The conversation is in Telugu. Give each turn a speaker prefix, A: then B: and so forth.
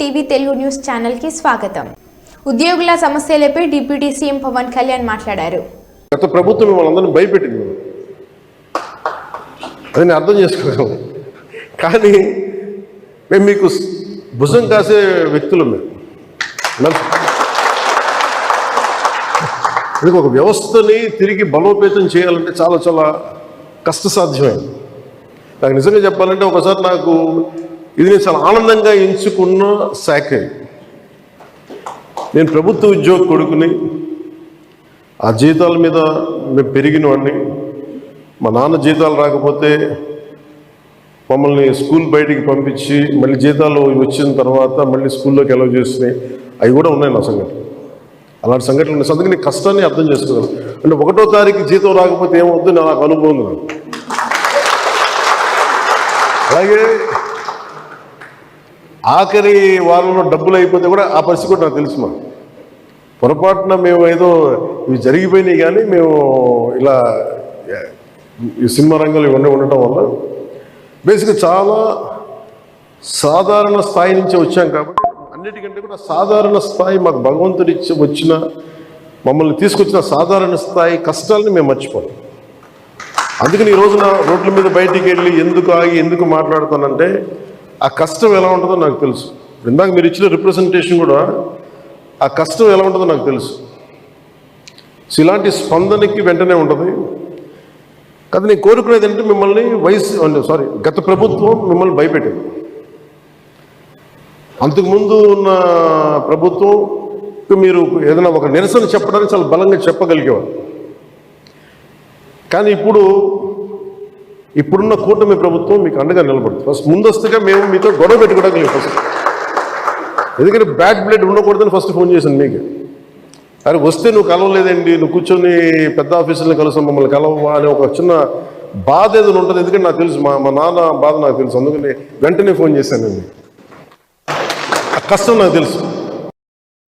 A: టీవీ తెలుగు న్యూస్ ఛానల్కి స్వాగతం. ఉద్యోగుల సమస్యలపై డిప్యూటీ సీఎం పవన్ కళ్యాణ్ మాట్లాడారు.
B: గత ప్రభుత్వం మిమ్మల్ని భయపెట్టింది. అది నేను అర్థం చేసుకోగలను కానీ మేము మీకు భుజం కాసే వ్యక్తులు మేము. మీకు ఒక వ్యవస్థని తిరిగి బలోపేతం చేయాలంటే చాలా చాలా కష్టసాధ్యమైంది. నాకు నిజంగా చెప్పాలంటే ఒకసారి నాకు ఇది నేను చాలా ఆనందంగా ఎంచుకున్న శాఖ. నేను ప్రభుత్వ ఉద్యోగ కొడుకుని ఆ జీతాల మీద మేము పెరిగిన వాడిని మా నాన్న జీతాలు రాకపోతే మమ్మల్ని స్కూల్ బయటికి పంపించి మళ్ళీ జీతాలు వచ్చిన తర్వాత మళ్ళీ స్కూల్లోకి ఎలా చేసినాయి. అవి కూడా ఉన్నాయి నా సంఘటన. అలాంటి సంఘటనలు ఉన్నాయి. అందుకే నేను కష్టాన్ని అర్థం చేసుకున్నాను. అంటే ఒకటో తారీఖు జీతం రాకపోతే ఏమవుతుంది నాకు అనుభవం అలాగే ఆఖరి వారంలో డబ్బులు అయిపోతే కూడా ఆ పరిస్థితి కూడా నాకు తెలుసు మాకు పొరపాటున మేము ఏదో ఇవి జరిగిపోయినాయి కానీ మేము ఇలా ఈ సినిమా రంగంలో ఇవన్నీ ఉండటం వల్ల బేసిక్గా చాలా సాధారణ స్థాయి నుంచి వచ్చాం కాబట్టి అన్నిటికంటే కూడా సాధారణ స్థాయి మాకు భగవంతుడి వచ్చిన మమ్మల్ని తీసుకొచ్చిన సాధారణ స్థాయి కష్టాలని మేము మర్చిపోం. అందుకని ఈ రోజున రోడ్ల మీద బయటికి వెళ్ళి ఎందుకు ఆగి ఎందుకు మాట్లాడుతానంటే ఆ కష్టం ఎలా ఉంటుందో నాకు తెలుసు. ఇందాక మీరు ఇచ్చిన రిప్రజెంటేషన్ కూడా ఆ కష్టం ఎలా ఉంటుందో నాకు తెలుసు. సో ఇలాంటి స్పందనకి వెంటనే ఉంటుంది. కదా నేను కోరుకునేది ఏంటంటే మిమ్మల్ని వయసు సారీ గత ప్రభుత్వం మిమ్మల్ని భయపెట్టింది. అంతకుముందు ఉన్న ప్రభుత్వం మీరు ఏదైనా ఒక నిరసన చెప్పడానికి చాలా బలంగా చెప్పగలిగేవారు. కానీ ఇప్పుడు ఇప్పుడున్న కూటమి ప్రభుత్వం మీకు అండగా నిలబడుతుంది. ఫస్ట్ ముందస్తుగా మేము మీతో గొడవ పెట్టుకోవడానికి లేదు ఫస్ట్ ఎందుకంటే బ్యాడ్ బ్లడ్ ఉండకూడదని ఫస్ట్ ఫోన్ చేశాను మీకు. అరే వస్తే నువ్వు కలవలేదండి నువ్వు కూర్చొని పెద్ద ఆఫీసులను కలుసు మమ్మల్ని కలవా అని ఒక చిన్న బాధ ఏదైనా ఉంటుంది ఎందుకంటే నాకు తెలుసు మా మా నాన్న బాధ నాకు తెలుసు. అందుకని వెంటనే ఫోన్ చేశానండి ఆ కష్టం నాకు తెలుసు.